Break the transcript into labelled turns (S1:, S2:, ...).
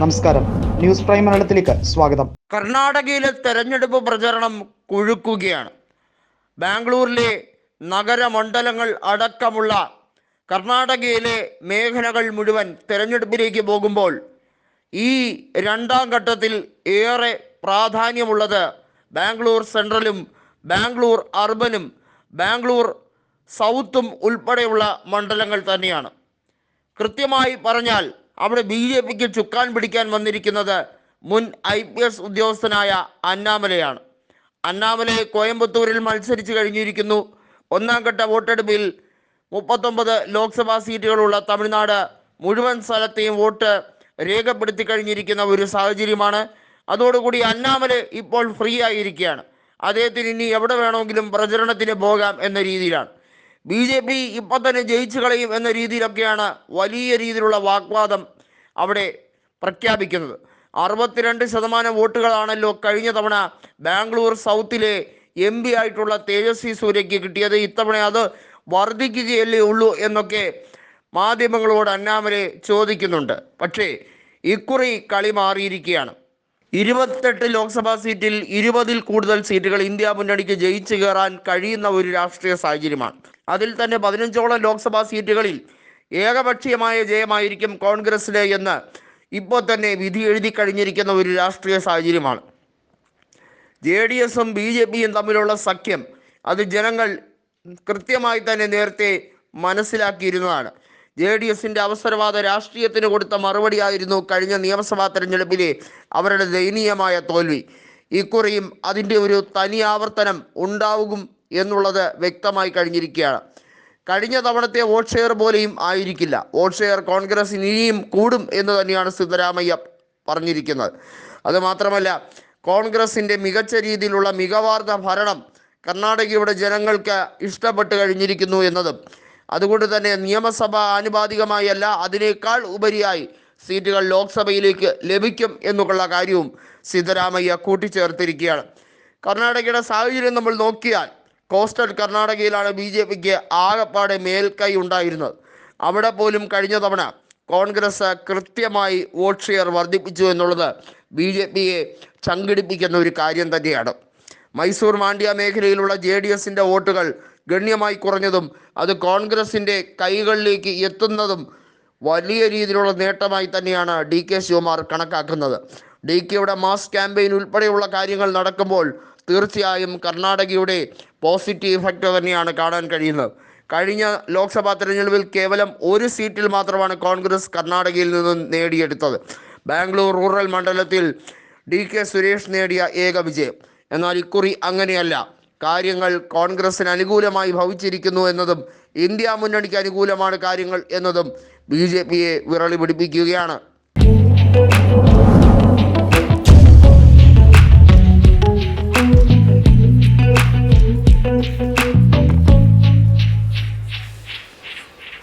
S1: നമസ്കാരം. News prime മലയാളത്തിലേക്ക് സ്വാഗതം.
S2: കർണാടകയിലെ തെരഞ്ഞെടുപ്പ് പ്രചരണം കുഴുക്കുകയാണ്. ബാംഗ്ലൂരിലെ നഗരമണ്ഡലങ്ങൾ അടക്കമുള്ള കർണാടകയിലെ മേഖലകൾ മുഴുവൻ തെരഞ്ഞെടുപ്പിലേക്ക് പോകുമ്പോൾ ഈ രണ്ടാം ഘട്ടത്തിൽ ഏറെ പ്രാധാന്യമുള്ളത് ബാംഗ്ലൂർ സെൻട്രലും ബാംഗ്ലൂർ അർബനും ബാംഗ്ലൂർ സൗത്തും ഉൾപ്പെടെയുള്ള മണ്ഡലങ്ങൾ തന്നെയാണ്. കൃത്യമായി പറഞ്ഞാൽ അവിടെ ബി ജെ പിക്ക് ചുക്കാൻ പിടിക്കാൻ വന്നിരിക്കുന്നത് മുൻ ഐ പി എസ് ഉദ്യോഗസ്ഥനായ അന്നാമലയാണ്. അന്നാമലയെ കോയമ്പത്തൂരിൽ മത്സരിച്ച് കഴിഞ്ഞിരിക്കുന്നു. ഒന്നാം ഘട്ട വോട്ടെടുപ്പിൽ മുപ്പത്തൊമ്പത് ലോക്സഭാ സീറ്റുകളുള്ള തമിഴ്നാട് മുഴുവൻ സ്ഥലത്തെയും വോട്ട് രേഖപ്പെടുത്തി കഴിഞ്ഞിരിക്കുന്ന ഒരു സാഹചര്യമാണ്. അതോടുകൂടി അന്നാമല ഇപ്പോൾ ഫ്രീ ആയിരിക്കുകയാണ്. അദ്ദേഹത്തിന് ഇനി എവിടെ വേണമെങ്കിലും പ്രചരണത്തിന് പോകാം എന്ന രീതിയിലാണ്. ബി ജെ പി ഇപ്പം തന്നെ ജയിച്ചു കളയും എന്ന രീതിയിലൊക്കെയാണ് വലിയ രീതിയിലുള്ള വാഗ്വാദം അവിടെ പ്രഖ്യാപിക്കുന്നത്. അറുപത്തിരണ്ട് ശതമാനം വോട്ടുകളാണല്ലോ കഴിഞ്ഞ തവണ ബാംഗ്ലൂർ സൗത്തിലെ എം പി ആയിട്ടുള്ള തേജസ്വി സൂര്യയ്ക്ക് കിട്ടിയത്. ഇത്തവണ അത് വർദ്ധിക്കുകയല്ലേ ഉള്ളൂ എന്നൊക്കെ മാധ്യമങ്ങളോട് അന്നാമലെ ചോദിക്കുന്നുണ്ട്. പക്ഷേ ഇക്കുറി കളി മാറിയിരിക്കുകയാണ്. ഇരുപത്തെട്ട് ലോക്സഭാ സീറ്റിൽ ഇരുപതിൽ കൂടുതൽ സീറ്റുകൾ ഇന്ത്യ മുന്നണിക്ക് ജയിച്ചു കയറാൻ കഴിയുന്ന ഒരു രാഷ്ട്രീയ സാഹചര്യമാണ്. അതിൽ തന്നെ പതിനഞ്ചോളം ലോക്സഭാ സീറ്റുകളിൽ ഏകപക്ഷീയമായ ജയമായിരിക്കും കോൺഗ്രസ്സിലെ എന്ന് ഇപ്പോൾ തന്നെ വിധി എഴുതി കഴിഞ്ഞിരിക്കുന്ന ഒരു രാഷ്ട്രീയ സാഹചര്യമാണ്. ജെ ഡി എസും ബി ജെ പിയും തമ്മിലുള്ള സഖ്യം അത് ജനങ്ങൾ കൃത്യമായി തന്നെ നേരത്തെ മനസ്സിലാക്കിയിരുന്നതാണ്. ജെ ഡി എസിന്റെ അവസരവാദ രാഷ്ട്രീയത്തിന് കൊടുത്ത മറുപടിയായിരുന്നു കഴിഞ്ഞ നിയമസഭാ തെരഞ്ഞെടുപ്പിലെ അവരുടെ ദയനീയമായ തോൽവി. ഇക്കുറിയും അതിന്റെ ഒരു തനി ആവർത്തനം ഉണ്ടാവും എന്നുള്ളത് വ്യക്തമായി കഴിഞ്ഞിരിക്കുകയാണ്. കഴിഞ്ഞ തവണത്തെ വോട്ട് ഷെയർ പോലെയും ആയിരിക്കില്ല. വോട്ട് ഷെയർ കോൺഗ്രസ് ഇനിയും കൂടും എന്ന് തന്നെയാണ് സിദ്ധരാമയ്യ പറഞ്ഞിരിക്കുന്നത്. അതുമാത്രമല്ല കോൺഗ്രസിന്റെ മികച്ച രീതിയിലുള്ള മികവാർന്ന ഭരണം കർണാടകയുടെ ജനങ്ങൾക്ക് ഇഷ്ടപ്പെട്ട് കഴിഞ്ഞിരിക്കുന്നു എന്നതും അതുകൊണ്ട് തന്നെ നിയമസഭ ആനുപാതികമായി അല്ല അതിനേക്കാൾ ഉപരിയായി സീറ്റുകൾ ലോക്സഭയിലേക്ക് ലഭിക്കും എന്നുള്ള കാര്യവും സിദ്ധരാമയ്യ കൂട്ടിച്ചേർത്തിരിക്കുകയാണ്. കർണാടകയുടെ സാഹചര്യം നമ്മൾ നോക്കിയാൽ കോസ്റ്റൽ കർണാടകയിലാണ് ബി ജെ പിക്ക് ആകപ്പാടെ മേൽക്കൈ ഉണ്ടായിരുന്നത്. അവിടെ പോലും കഴിഞ്ഞ തവണ കോൺഗ്രസ് കൃത്യമായി വോട്ട് ഷെയർ വർദ്ധിപ്പിച്ചു എന്നുള്ളത് ബി ജെ പിയെ ചങ്കിടിപ്പിക്കുന്ന ഒരു കാര്യം തന്നെയാണ്. മൈസൂർ മാണ്ഡ്യ മേഖലയിലുള്ള ജെ ഡി എസിന്റെ വോട്ടുകൾ ഗണ്യമായി കുറഞ്ഞതും അത് കോൺഗ്രസിന്റെ കൈകളിലേക്ക് എത്തുന്നതും വലിയ രീതിയിലുള്ള നേട്ടമായി തന്നെയാണ് ഡി കെ ശിവകുമാർ കണക്കാക്കുന്നത്. ഡി കെയുടെ മാസ് ക്യാമ്പയിൻ ഉൾപ്പെടെയുള്ള കാര്യങ്ങൾ നടക്കുമ്പോൾ തീർച്ചയായും കർണാടകയുടെ പോസിറ്റീവ് ഇഫക്റ്റ് തന്നെയാണ് കാണാൻ കഴിയുന്നത്. കഴിഞ്ഞ ലോക്സഭാ തെരഞ്ഞെടുപ്പിൽ കേവലം ഒരു സീറ്റിൽ മാത്രമാണ് കോൺഗ്രസ് കർണാടകയിൽ നിന്നും നേടിയെടുത്തത്. ബാംഗ്ലൂർ റൂറൽ മണ്ഡലത്തിൽ ഡി കെ സുരേഷ് നേടിയ ഏക വിജയം. എന്നാൽ ഇക്കുറി അങ്ങനെയല്ല. കാര്യങ്ങൾ കോൺഗ്രസിന് അനുകൂലമായി ഭവിച്ചിരിക്കുന്നു എന്നതും ഇന്ത്യ മുന്നണിക്ക് അനുകൂലമാണ് കാര്യങ്ങൾ എന്നതും ബി ജെ പിയെ വിരളി പിടിപ്പിക്കുകയാണ്